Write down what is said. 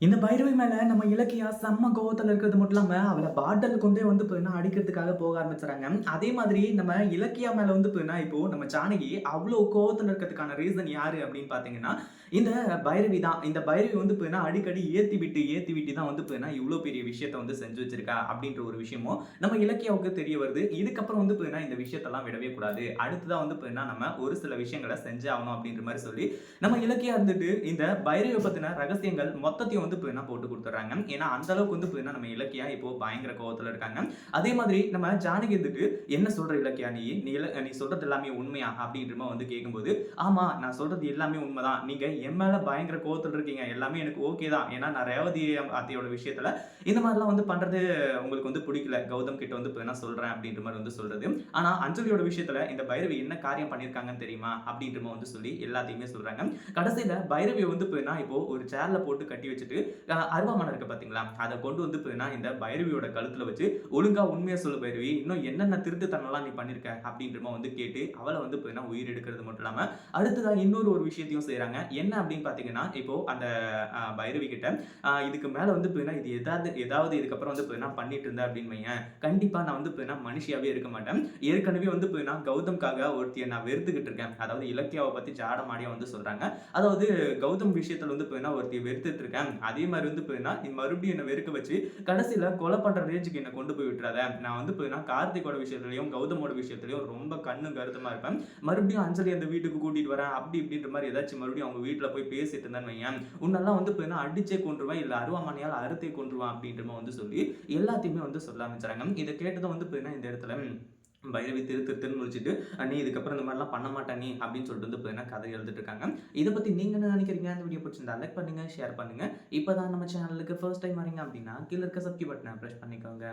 இந்த பைரவி மேலே நம்ம இலக்கியா செம்ம கோவத்தில் இருக்கிறது மட்டும் இல்லாமல் அவளை பாட்டல் கொண்டே வந்து போயினா அடிக்கிறதுக்காக போக ஆரம்பிச்சுறாங்க அதே மாதிரி நம்ம இலக்கியா மேலே வந்து போயினா இப்போ நம்ம ஜானகி அவ்வளோ கோவத்தில் இருக்கிறதுக்கான ரீசன் யாரு அப்படின்னு பார்த்தீங்கன்னா இந்த பைரவி தான். இந்த பைரவி வந்து போயினா அடிக்கடி ஏற்றி விட்டு ஏற்றி விட்டு தான் வந்து போயினா இவ்வளோ பெரிய விஷயத்த வந்து செஞ்சு வச்சிருக்கா அப்படின்ற ஒரு விஷயமும் நம்ம இலக்கியாவுக்கு தெரிய வருது. இதுக்கப்புறம் வந்து போயினா இந்த விஷயத்தெல்லாம் விடவே கூடாது. அடுத்ததான் வந்து போயினா நம்ம ஒரு சில விஷயங்களை செஞ்சு ஆகணும் அப்படின்ற மாதிரி சொல்லி நம்ம இலக்கியா இருந்துட்டு இந்த பைரவியை பற்றின ரகசியங்கள் மொத்தத்தையும் வந்து இப்போ என்ன போட்டு கொடுத்துட்றாங்க? ஏன்னா அந்த அளவுக்கு வந்து இப்போ என்ன நம்ம இலக்கியா இப்போ பயங்கர கோவத்தில் இருக்காங்க. அதே மாதிரி நம்ம ஜானகி இருந்துட்டு என்ன சொல்ற இலக்கியா நீ? நீ இல- நீ சொல்றது எல்லாமே உண்மையா? அப்படின்ற வந்து கேட்கும்போது ஆமா நான் சொல்றது எல்லாமே உண்மைதான். நீங்க என் மேல பயங்கர கோவத்தில் இருக்கீங்க. எல்லாமே எனக்கு ஓகே தான். ஏன்னா நான் ரேவதி அத்தையோட விஷயத்துல இந்த மாதிரிலாம் வந்து பண்றது உங்களுக்கு வந்து பிடிக்கல. கௌதம் கிட்ட வந்து என்ன சொல்றேன் அப்படின்ற மாதிரி வந்து சொல்றது. ஆனா அஞ்சலியோட விஷயத்துல இந்த பைரவி என்ன காரியம் பண்ணியிருக்காங்கன்னு தெரியுமா? அப்படின்ற வந்து சொல்லி எல்லாத்தையுமே சொல்றாங்க. கடைசியில பைரவியை வந்து போயினா இப்போ ஒரு சேர்ல போட்டு கட்டி வச்சுட்டு இருக்கு. அருவாமனை இருக்கு பாத்தீங்களா? அதை கொண்டு வந்து போயினா இந்த பைரவியோட கழுத்துல வச்சு ஒழுங்கா உண்மையை சொல்லு பைரவி இன்னும் என்னென்ன திருட்டுத்தனம்லாம் நீ பண்ணிருக்க அப்படின்ற வந்து கேட்டு அவளை வந்து போயினா உயிர் எடுக்கிறது மட்டும் இல்லாம அடுத்ததா இன்னொரு ஒரு விஷயத்தையும் செய்கிறாங்க என்ன அப்படின்னு பாத்தீங்கன்னா இப்போ அந்த பைரவி கிட்ட இதுக்கு மேல வந்து போயினா இது எதாவது ஏதாவது இதுக்கப்புறம் வந்து போயினா பண்ணிட்டு இருந்தேன் அப்படின்னு வையேன். கண்டிப்பா நான் வந்து போயினா மனுஷியாவே இருக்க மாட்டேன். ஏற்கனவே வந்து போயினா கௌதம்காக ஒருத்தியை நான் வெறுத்துக்கிட்டு இருக்கேன். அதாவது இலக்கியாவை பத்தி ஜாடமாடியா வந்து சொல்றாங்க. அதாவது கௌதம் விஷயத்துல வந்து போயினா ஒருத்தியை வெறுத்துட்டு இருக்கேன். அதே மாதிரி வந்து போயினா நீ மறுபடியும் என்ன வெறுக்க வச்சு கடைசியில கொலை பண்ற ரேஞ்சுக்கு என்ன கொண்டு போய் விட்டுறாத. நான் வந்து போயினா கார்த்திகோட விஷயத்துலையும் கௌதமோட விஷயத்துலையும் ரொம்ப கண்ணு கருத்துமா இருப்பேன். மறுபடியும் அஞ்சலி அந்த வீட்டுக்கு கூட்டிட்டு வரேன் அப்படி இப்படின்ற மாதிரி ஏதாச்சும் மறுபடியும் அவங்க வீட்டுல போய் பேசிட்டு இருந்தேன்னு வையேன். உன்னெல்லாம் வந்து போயினா அடிச்சே கொண்டுருவேன் இல்ல அருவாமனையால் அறுத்தே கொண்டுருவான் அப்படின்ற மாதிரி வந்து சொல்லி எல்லாத்தையுமே வந்து சொல்ல ஆரம்பிச்சாங்க. இதை கேட்டதும் வந்து போயினா இந்த இடத்துல பைரவி திரு திருத்துன்னு முடிச்சுட்டு நீ இதுக்கப்புறம் இந்த மாதிரிலாம் பண்ண மாட்டா நீ அப்படின்னு சொல்லிட்டு வந்து பார்த்தீங்கன்னா கதை எழுதிட்டு இருக்காங்க. இதை பற்றி நீங்க என்ன நினைக்கிறீங்க? அந்த வீடியோ பிடிச்சிருந்தா லைக் பண்ணுங்க ஷேர் பண்ணுங்க. இப்போதான் நம்ம சேனலுக்கு ஃபர்ஸ்ட் டைம் வரீங்க அப்படின்னா கீழே இருக்க சப்ஸ்கிரைப் பட்டனை ப்ரெஸ் பண்ணிக்கோங்க.